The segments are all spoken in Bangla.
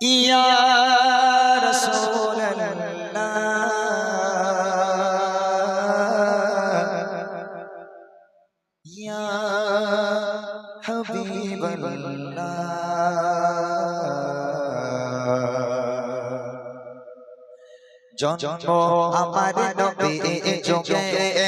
ইয়া জন্ম আমার নবী যোগে।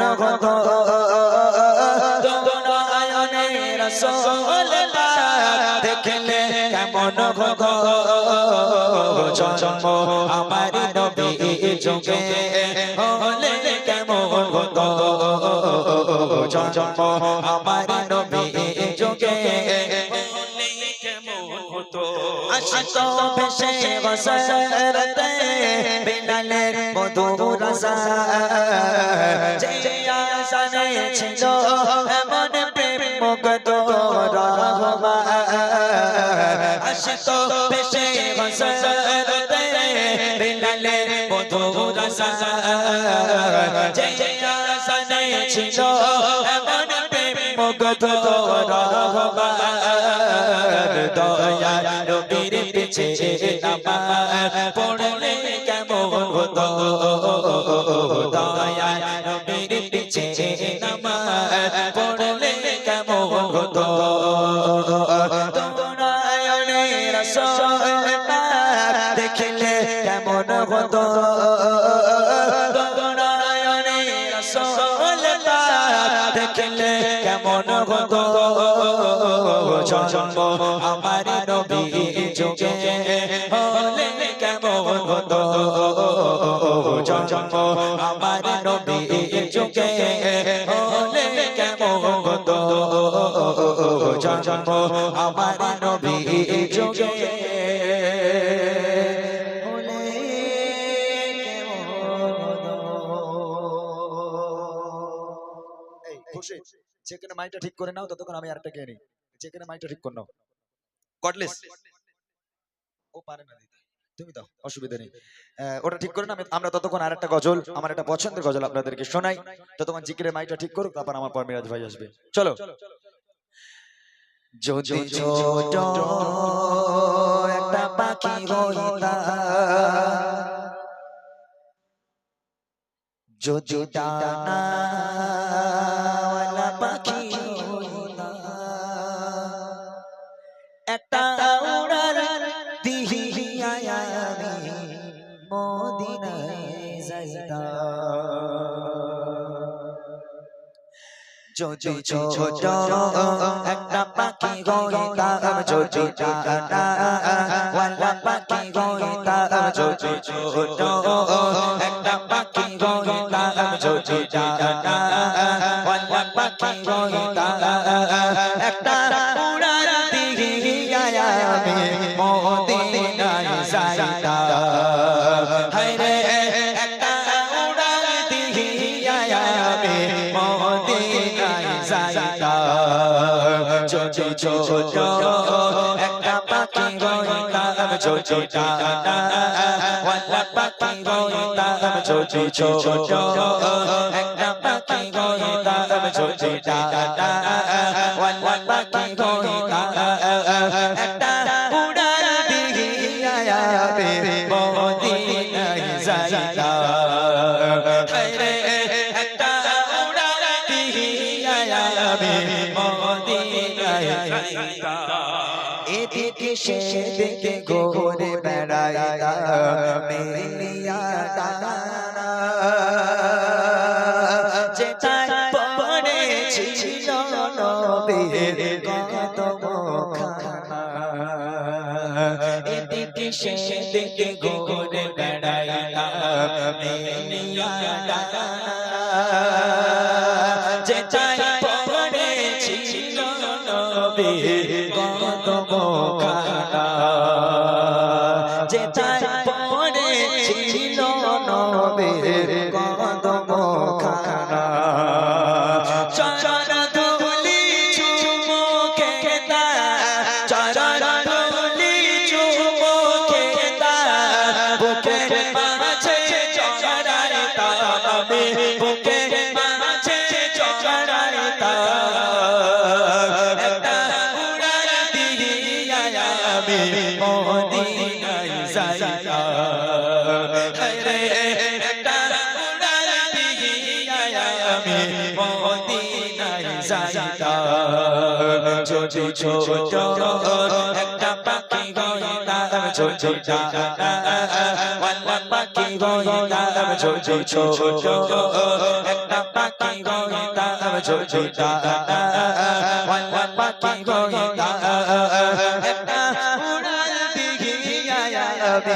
কেমন হতো তোরায়নে রাসূল পাক দেখিলে কেমন হতো জন্ম আমার নবী যোগে আমার আশিক ভেসে বসরতে বিলালের মধুর রাসা যে আসানে ছিল এমন প্রেম মুগ্ধ রহমা আশিক ভেসে বসরতে বিলালের মধুর রাসা যে আসানে ছিল এমন প্রেম মুগ্ধ রহমা দয়া নবীর পিছে পড়লে কেমন হতো? দয়া নবীর পিছে পড়লে কেমন হতো? দেখলে কেমন হতো? দেখলে কেমন হতো? জন্ম আমার নবী যোগে কেমন হতো? জন্ম আমার নবী যোগে কেমন হতো? জন্ম আমার নবী যোগে খুশি? যেখানে মাইকটা ঠিক করে নাও, ততক্ষণ আমি আরেকটা কে নিই। যেখানে মাইকটা ঠিক করে নাও। কটলেস ও পারে না দিতে তুমি দাও, অসুবিধা নেই। ওটা ঠিক করে না আমরা ততক্ষণ আরেকটা গজল, আমার একটা পছন্দের গজল আপনাদেরকে শোনাই। ততক্ষণ জিকিরে মাইকটা ঠিক করুক, তারপর আমার পর মিরাজ ভাই আসবে। চলো। যদি ছোট একটা পাখি হইতা, যদি ডানাওয়ালা যদি ছোট একটা পাখি হইতাম যদি ডানাওয়ালা পাখি হইতাম যদি ছোট যদি ছোট একটা পাখি হইতাম যদি ডানাওয়ালা পাখি হইতাম যদি ছোট একটা পাখি হইতাম যদি ডানাওয়ালা পাখি হইতাম একটা উড়ার দিহিয়া আমি মদিনায় এদিকে সেদিকে ঘুরে বেড়াইতা মেলিয়া খানা এদিকে সেদিকে ঘুরে বেড়াইতা মেলিয়া টানা যেটাই পড়েছিল নবীর কত খানা ছোট ছোট একটা পাখি গইতাম ছোট ওয়াল্লা পাখি গইতাম ছোট ছোট একটা পাখি গইতাম ছোট ওয়াল্লা পাখি গইতাম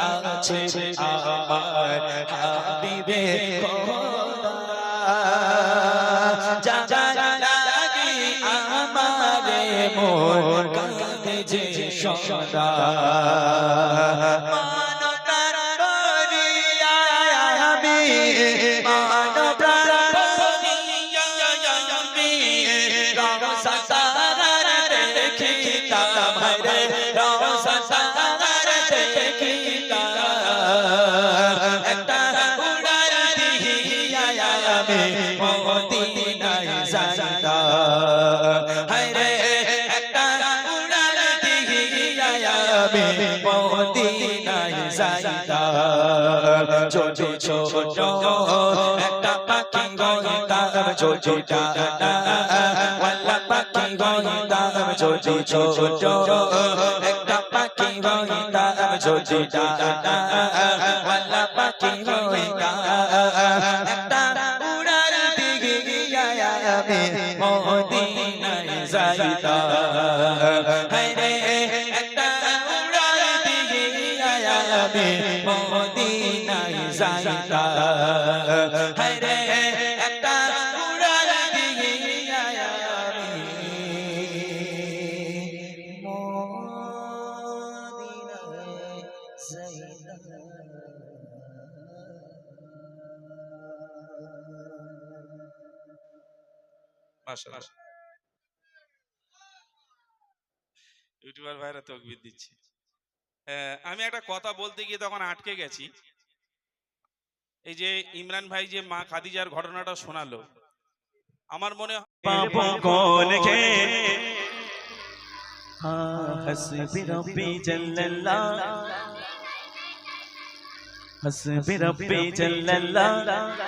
আছে আমার হাবিবে খোদা। কাঁদে যে সদা। আমি মদিনায় যাইতা ছোট ছোট একটা পাখি গইতাম ছোট ওয়াল্লা পাখি গইতাম ছোট ছোট একটা পাখি গইতাম ছোট ওয়াল্লা পাখি গইতাম একটা মদিনায় যাইতা ইউটিউবার ভাইরা তকবির দিচ্ছে। হ্যাঁ, আমি একটা কথা বলতে গিয়ে তখন আটকে গেছি। এই যে ইমরান ভাই যে মা খাদিজার ঘটনাটা শোনালো আমার মনে হয় हस्बी रब्बी जल्लल्ला हस्बी रब्बी जल्लल्ला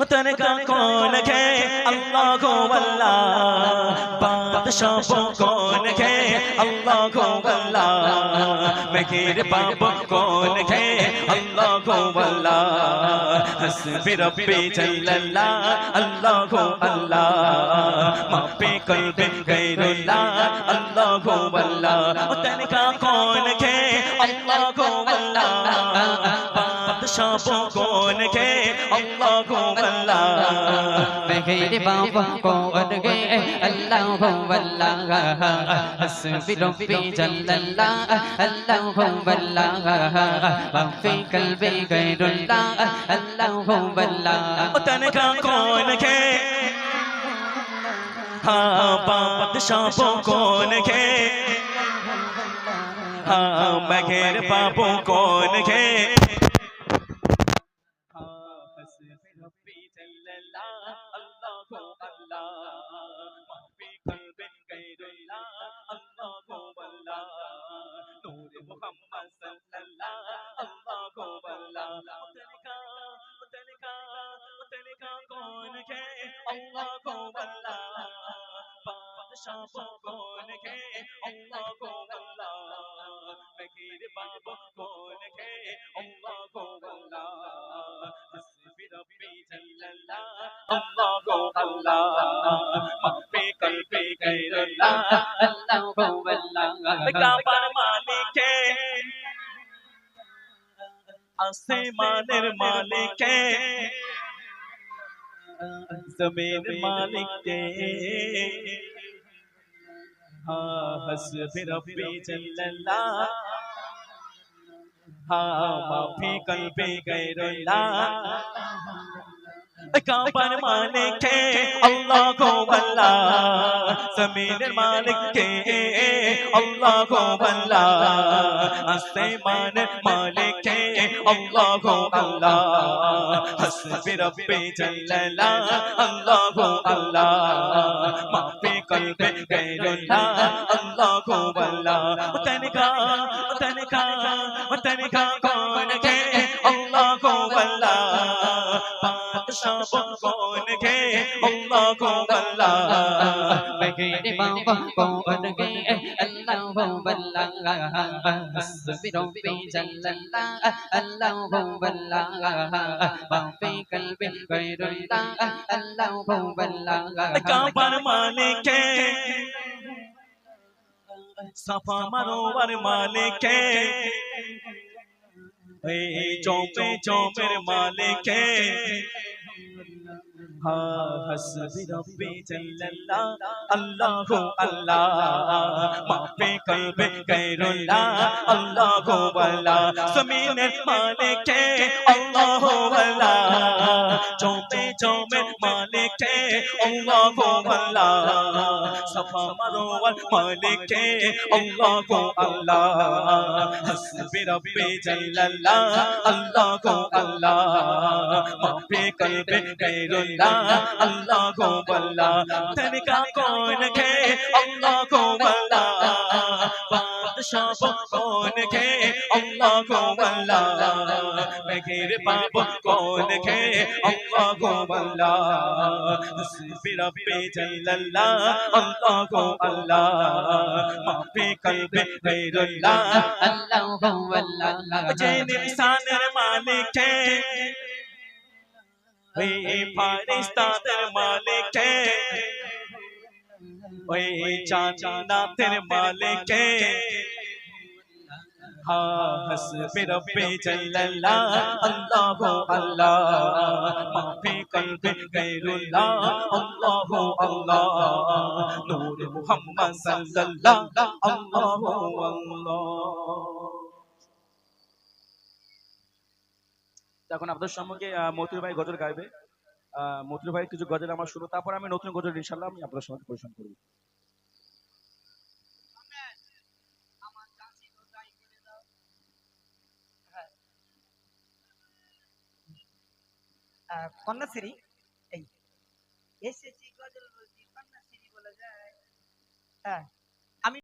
वतन का कौन है अल्लाह को अल्लाह बादशाहों कौन है अल्लाह को अल्लाह मेरे बाप कौन है अल्लाह को अल्लाह हस्बी रब्बी जल्लल्ला अल्लाह को अल्लाह मापे कल्बे गैरुल्लाह अल्लाह को अल्लाह वतन का कौन मेरे बाबा को बन गए अल्लाह हो अल्लाह हस्बी रब्बी जल्लल्लाह अल्लाह हो अल्लाह वफी कल्बी गैरुल्लाह अल्लाह हो अल्लाह वतन का कौन है हाँ बादशाहों कौन है हाँ मगर बाबू कौन है Allah go Allah, Allah go Allah, Allah go Allah, Allah go Allah, Allah go Allah, Allah go Allah, Allah go Allah, Allah go Allah, Allah go Allah, Allah go Allah, Allah go Allah, Allah go কাবার মালিকে আসমানের মালিকে জমিন মালিকে হ্যাঁ হসবি রব্বি জাল্লাল্লাহ হ্যাঁ মাফি কলবে গায়রুল্লাহ কাবার মালিকে আল্লাহ গো আল্লাহ জমিনের মালিকে আল্লাহ গো আল্লাহ আসমানের মালিকে আল্লাহ গো আল্লাহ হাসবি রব্বি জাল্লাল্লাহ আল্লাহ গো আল্লাহ মাফি কলবে গায়রুল্লাহ আল্লাহ গো আল্লাহ তনকা তনকা তনকা বাদশাহ কোন কে আল্লাহ গো আল্লাহ मेरे बाबा कौन गे अल्लाह हो बल्ला हस्बी रब्बी जल्लल्ला अल्लाह हो बल्ला माफी कल्बी गैरुल्लाह अल्लाह हो बल्ला কাবার মালিকে সাফা মারোয়ার মালিকে এই জমে জমের মালিকে you. হসবি রব্বি জাল্লাল্লাহ আল্লাহ আল্লাহ মাফি কলবে গায়রুল্লাহ আল্লাহ আল্লাহ জমিনের মালিকে আল্লাহ আল্লাহ জমে জমের মালিকে আল্লাহ আল্লাহ সাফা মারোয়ার মালিকে আল্লাহ আল্লাহ হসবি রব্বি জাল্লাল্লাহ আল্লাহ আল্লাহ মাফি কলবে গায়রুল্লাহ আল্লাহ গো আল্লাহ वल्ला अल्लाह को वल्ला धन का कौन है अल्लाह को वल्ला बादशाह कौन है अल्लाह को वल्ला बगैर बाप कौन है अल्लाह को वल्ला रब्बे जल्लल्ला अल्लाह को अल्लाह माफी कल्बे गैरुल्लाह अल्लाह को वल्ला जे इंसान मालिक है ওই ফারিস্তাদের মালিকে ওই জান্নাতের মালিকে হা হসবি রব্বি জাল্লাল্লাহ আল্লাহ আল্লাহ মাফি কলবে গায়রুল্লাহ আল্লাহ আল্লাহ নূর মুহাম্মদ সাল্লাল্লাহ আল্লাহ আল্লাহ এখন আপনাদের সম্মুখে মতুর ভাই গজল গাইবে। মতুর ভাই কিছু গজল আমার শুনো তারপর আমি নতুন গজল ইনশাল্লাহ আমি আপনাদের সঙ্গে পরিবেশন করব। কন্যাশ্রী, এই। এসএসসি গজল বলছি, কন্যাশ্রী বলা যায়। হ্যাঁ।